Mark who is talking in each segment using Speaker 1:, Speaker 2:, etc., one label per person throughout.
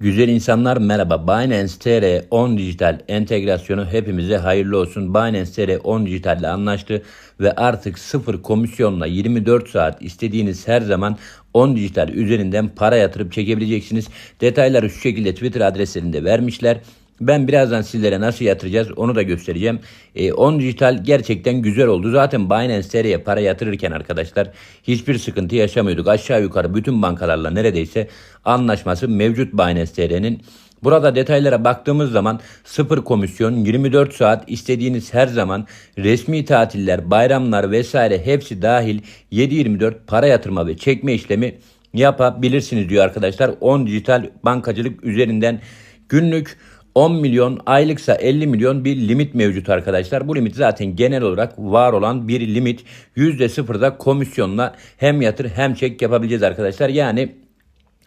Speaker 1: Güzel insanlar merhaba. Binance TR 10 dijital entegrasyonu hepimize hayırlı olsun. Binance TR 10 dijital ile anlaştı ve artık sıfır komisyonla 24 saat istediğiniz her zaman 10 dijital üzerinden para yatırıp çekebileceksiniz. Detayları şu şekilde Twitter adreslerinde vermişler. Ben birazdan sizlere nasıl yatıracağız onu da göstereceğim. E, 10 dijital gerçekten güzel oldu. Zaten Binance TR'ye para yatırırken arkadaşlar hiçbir sıkıntı yaşamıyorduk. Aşağı yukarı bütün bankalarla neredeyse anlaşması mevcut Binance TR'nin. Burada detaylara baktığımız zaman sıfır komisyon 24 saat istediğiniz her zaman resmi tatiller, bayramlar vesaire hepsi dahil 7-24 para yatırma ve çekme işlemi yapabilirsiniz diyor arkadaşlar. 10 dijital bankacılık üzerinden günlük 10 milyon aylıksa 50 milyon bir limit mevcut arkadaşlar. Bu limit zaten genel olarak var olan bir limit. %0'da komisyonla hem yatır hem çek yapabileceğiz arkadaşlar. Yani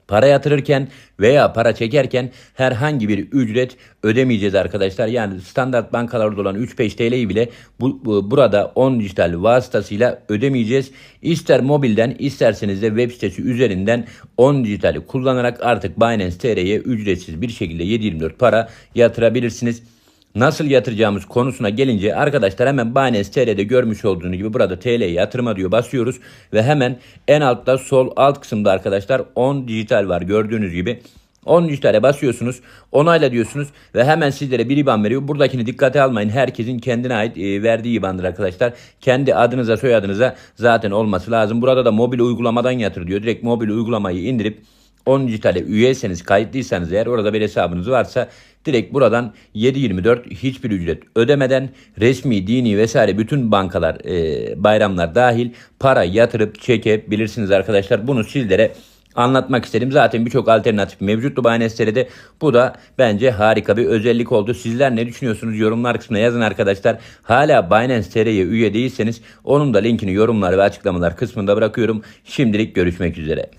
Speaker 1: Para yatırırken veya para çekerken herhangi bir ücret ödemeyeceğiz arkadaşlar. Yani standart bankalarda olan 3-5 TL'yi bile bu, bu, burada 10 dijital vasıtasıyla ödemeyeceğiz. İster mobilden isterseniz de web sitesi üzerinden 10 dijitali kullanarak artık Binance TR'ye ücretsiz bir şekilde 7-24 para yatırabilirsiniz. Nasıl yatıracağımız konusuna gelince arkadaşlar hemen Binance TR'de görmüş olduğunuz gibi burada TL yatırma diyor basıyoruz ve hemen en altta sol alt kısımda arkadaşlar 10 dijital var gördüğünüz gibi. 10 dijitale basıyorsunuz. Onayla diyorsunuz ve hemen sizlere bir IBAN veriyor. Buradakini dikkate almayın. Herkesin kendine ait e, verdiği IBAN'dır arkadaşlar. Kendi adınıza soyadınıza zaten olması lazım. Burada da mobil uygulamadan yatır diyor. Direkt mobil uygulamayı indirip 10 dijitale üyeyseniz kayıtlıysanız eğer orada bir hesabınız varsa direkt buradan 7.24 hiçbir ücret ödemeden resmi, dini vesaire bütün bankalar, e, bayramlar dahil para yatırıp çekebilirsiniz arkadaşlar. Bunu sizlere anlatmak istedim. Zaten birçok alternatif mevcuttu Binance TR'de. Bu da bence harika bir özellik oldu. Sizler ne düşünüyorsunuz? Yorumlar kısmına yazın arkadaşlar. Hala Binance TR'ye üye değilseniz onun da linkini yorumlar ve açıklamalar kısmında bırakıyorum. Şimdilik görüşmek üzere.